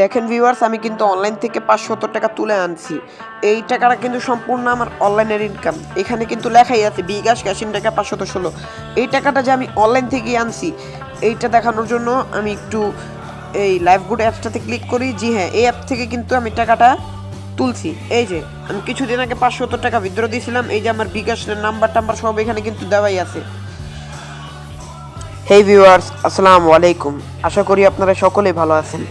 দেখেন ভিউয়ার্স আমি কিন্তু অনলাইন থেকে পাঁচশত টাকা তুলে আনছি। এই টাকাটা কিন্তু সম্পূর্ণ আমার অনলাইনের ইনকাম এখানে কিন্তু লেখাই আছে, বিকাশ ক্যাশিন টাকা পাঁচশত ষোলো। এই টাকাটা যে আমি অনলাইন থেকে আনছি, এইটা দেখানোর জন্য আমি একটু এই লাইভ গুড অ্যাপসটাতে ক্লিক করি। জি হ্যাঁ এই অ্যাপ থেকে কিন্তু আমি টাকাটা তুলছি। এই যে, আমি কিছুদিন আগে পাঁচশত টাকা বিদ্রোহ দিয়েছিলাম। এই যে আমার বিকাশের নাম্বার টাম্বার সব এখানে কিন্তু দেওয়াই আছে। হেই ভিউয়ার্স আসসালামু আলাইকুম। আশা করি আপনারা সকলেই ভালো আছেন।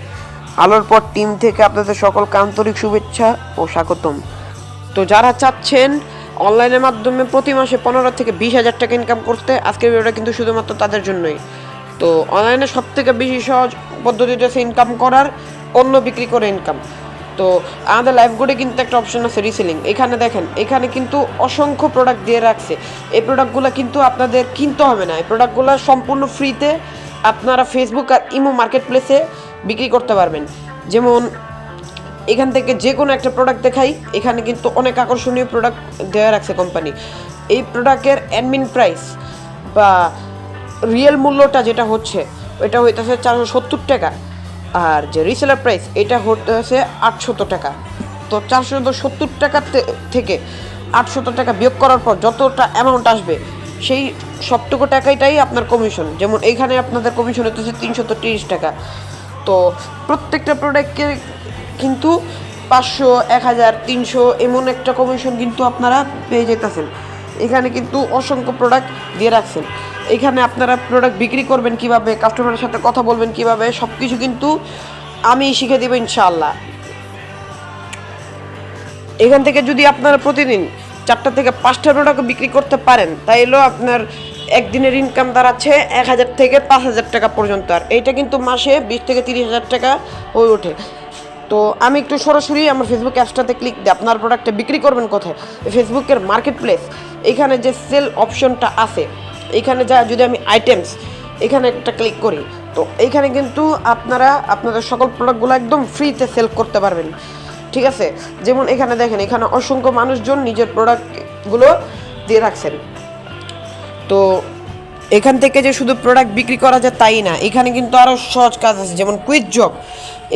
আলোর পর টিম থেকে আপনাদের সকল আন্তরিক শুভেচ্ছা ও স্বাগতম। তো যারা চাচ্ছেন অনলাইনের মাধ্যমে প্রতি মাসে পনেরো থেকে বিশ হাজার টাকা ইনকাম করতে, আজকের ভিডিওটা কিন্তু শুধুমাত্র তাদের জন্যই। তো অনলাইনে সব থেকে বেশি সহজ পদ্ধতিটা হচ্ছে ইনকাম করার অন্য বিক্রি করে ইনকাম তো আমাদের লাইভ গুডে কিন্তু একটা অপশন আছে রিসেলিং এখানে দেখেন, এখানে কিন্তু অসংখ্য প্রোডাক্ট দিয়ে রাখছে। এই প্রোডাক্টগুলো কিন্তু আপনাদের কিনতে হবে না। এই প্রোডাক্টগুলো সম্পূর্ণ ফ্রিতে আপনারা ফেসবুক আর ইমো মার্কেট প্লেসে বিক্রি করতে পারবেন। যেমন, এখান থেকে যে কোনো একটা প্রোডাক্ট দেখাই, এখানে কিন্তু অনেক আকর্ষণীয় প্রোডাক্ট দেওয়া রাখছে কোম্পানি এই প্রোডাক্টের অ্যাডমিন প্রাইস বা রিয়েল মূল্যটা যেটা হচ্ছে ওইটা হইতেছে চারশো সত্তর টাকা। আর যে রিসেলার প্রাইস এটা হচ্ছে আটশত টাকা। তো চারশো সত্তর টাকা থেকে আটশত টাকা বিয়োগ করার পর যতটা অ্যামাউন্ট আসবে, সেই সবটুকু টাকাইটাই আপনার কমিশন যেমন এইখানে আপনাদের কমিশন হচ্ছে তিনশত তিরিশ টাকা। তো প্রত্যেকটা প্রোডাক্টকে কিন্তু পাঁচশো, এক হাজার, তিনশো এমন একটা কমিশন কিন্তু আপনারা পেয়ে যেতেছেন এখানে কিন্তু অসংখ্য প্রোডাক্ট দিয়ে রাখছেন। এখানে আপনারা প্রোডাক্ট বিক্রি করবেন কীভাবে কাস্টমারের সাথে কথা বলবেন কীভাবে সব কিছু কিন্তু আমি শিখে দেবো ইনশাআল্লাহ। এখান থেকে যদি আপনারা প্রতিদিন চারটা থেকে পাঁচটা প্রোডাক্ট বিক্রি করতে পারেন, তাইলেও আপনার একদিনের ইনকাম দাঁড়াচ্ছে এক হাজার থেকে পাঁচ হাজার টাকা পর্যন্ত আর। এইটা কিন্তু মাসে বিশ থেকে তিরিশ হাজার টাকা হয়ে ওঠে। তো আমি একটু সরাসরি আমার ফেসবুক অ্যাপসটাতে ক্লিক দিই আপনার প্রোডাক্টটা বিক্রি করবেন কোথায়? ফেসবুকের মার্কেট প্লেস এখানে যে সেল অপশনটা আছে, এখানে যা যদি আমি আইটেমস এখানে একটা ক্লিক করি, তো এইখানে কিন্তু আপনারা, আপনাদের সকল প্রোডাক্টগুলো একদম ফ্রিতে সেল করতে পারবেন। ঠিক আছে? যেমন এখানে দেখেন, এখানে অসংখ্য মানুষজন নিজের প্রোডাক্টগুলো দিয়ে রাখছেন। তো এখান থেকে যে শুধু প্রোডাক্ট বিক্রি করা যায় তাই না, এখানে কিন্তু আরও সহজ কাজ আছে, যেমন কুইজ জব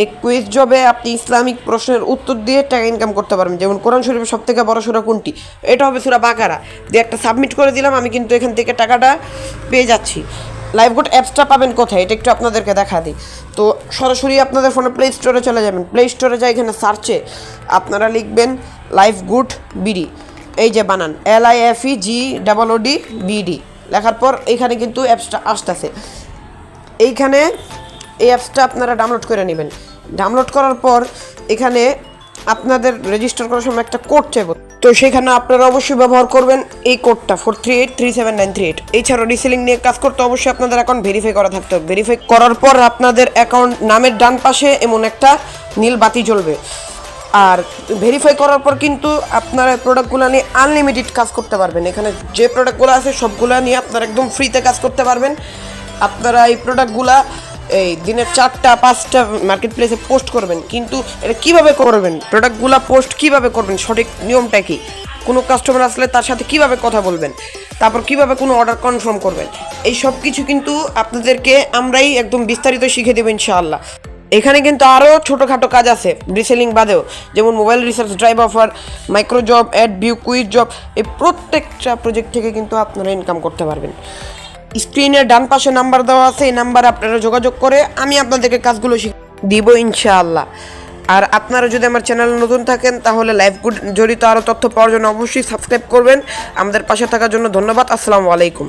এই কুইজ জবে আপনি ইসলামিক প্রশ্নের উত্তর দিয়ে টাকা ইনকাম করতে পারবেন। যেমন কোরআন শরীফের সব থেকে বড় সুরা কোনটি? এটা হবে সুরা বাকারা। দিয়ে একটা সাবমিট করে দিলাম, আমি কিন্তু এখান থেকে টাকাটা পেয়ে যাচ্ছি। লাইভ গুড অ্যাপসটা পাবেন কোথায়? এটা একটু আপনাদেরকে দেখা দিই। তো সরাসরি আপনাদের ফোনে প্লে স্টোরে চলে যাবেন। প্লে স্টোরে যাই এখানে সার্চে আপনারা লিখবেন লাইভ গুড বিডি। এই যে বানান L I F E G double O D BD লেখার পর এইখানে কিন্তু অ্যাপসটা আসতেছে। এইখানে এই অ্যাপসটা আপনারা ডাউনলোড করে নেবেন। ডাউনলোড করার পর এখানে আপনাদের রেজিস্টার করার সময় একটা কোড চাইব। তো সেখানে আপনারা অবশ্যই ব্যবহার করবেন এই কোডটা four three eight three seven nine three eight এছাড়াও রিসেলিং নিয়ে কাজ করতে অবশ্যই আপনাদের অ্যাকাউন্ট ভেরিফাই করা থাকতে হবে। ভেরিফাই করার পর আপনাদের অ্যাকাউন্ট নামের ডান পাশে এমন একটা নীল বাতি জ্বলবে। আর ভেরিফাই করার পর কিন্তু আপনারা প্রোডাক্টগুলো নিয়ে আনলিমিটেড কাজ করতে পারবেন। এখানে যে প্রোডাক্টগুলো আছে, সবগুলো নিয়ে আপনারা একদম ফ্রিতে কাজ করতে পারবেন। আপনারা এই প্রোডাক্টগুলা এই দিনের চারটা, পাঁচটা মার্কেট প্লেসে পোস্ট করবেন। কিন্তু এটা কীভাবে করবেন? প্রোডাক্টগুলো পোস্ট কীভাবে করবেন? সঠিক নিয়মটা কি? কোনো কাস্টমার আসলে তার সাথে কীভাবে কথা বলবেন? তারপর কীভাবে কোনো অর্ডার কনফার্ম করবেন? এই সব কিছু কিন্তু আপনাদেরকে আমরাই একদম বিস্তারিত শিখে দেবো ইনশাআল্লাহ। এখানে কিন্তু আরও ছোটোখাটো কাজ আছে রিসেলিং বাদেও। যেমন mobile research drive offer micro job ad view quiz job এই প্রত্যেকটা প্রজেক্ট থেকে কিন্তু আপনারা ইনকাম করতে পারবেন। স্ক্রিনের ডান পাশে নাম্বার দেওয়া আছে, এই নাম্বারে আপনারা যোগাযোগ করে আমি আপনাদেরকে কাজগুলো শিখ দিব ইনশাআল্লাহ। আর আপনারা যদি আমার চ্যানেলে নতুন থাকেন, তাহলে লাইভ গুড জড়িত আরও তথ্য পাওয়ার জন্য অবশ্যই সাবস্ক্রাইব করবেন। আমাদের পাশে থাকার জন্য ধন্যবাদ, আসসালামু আলাইকুম।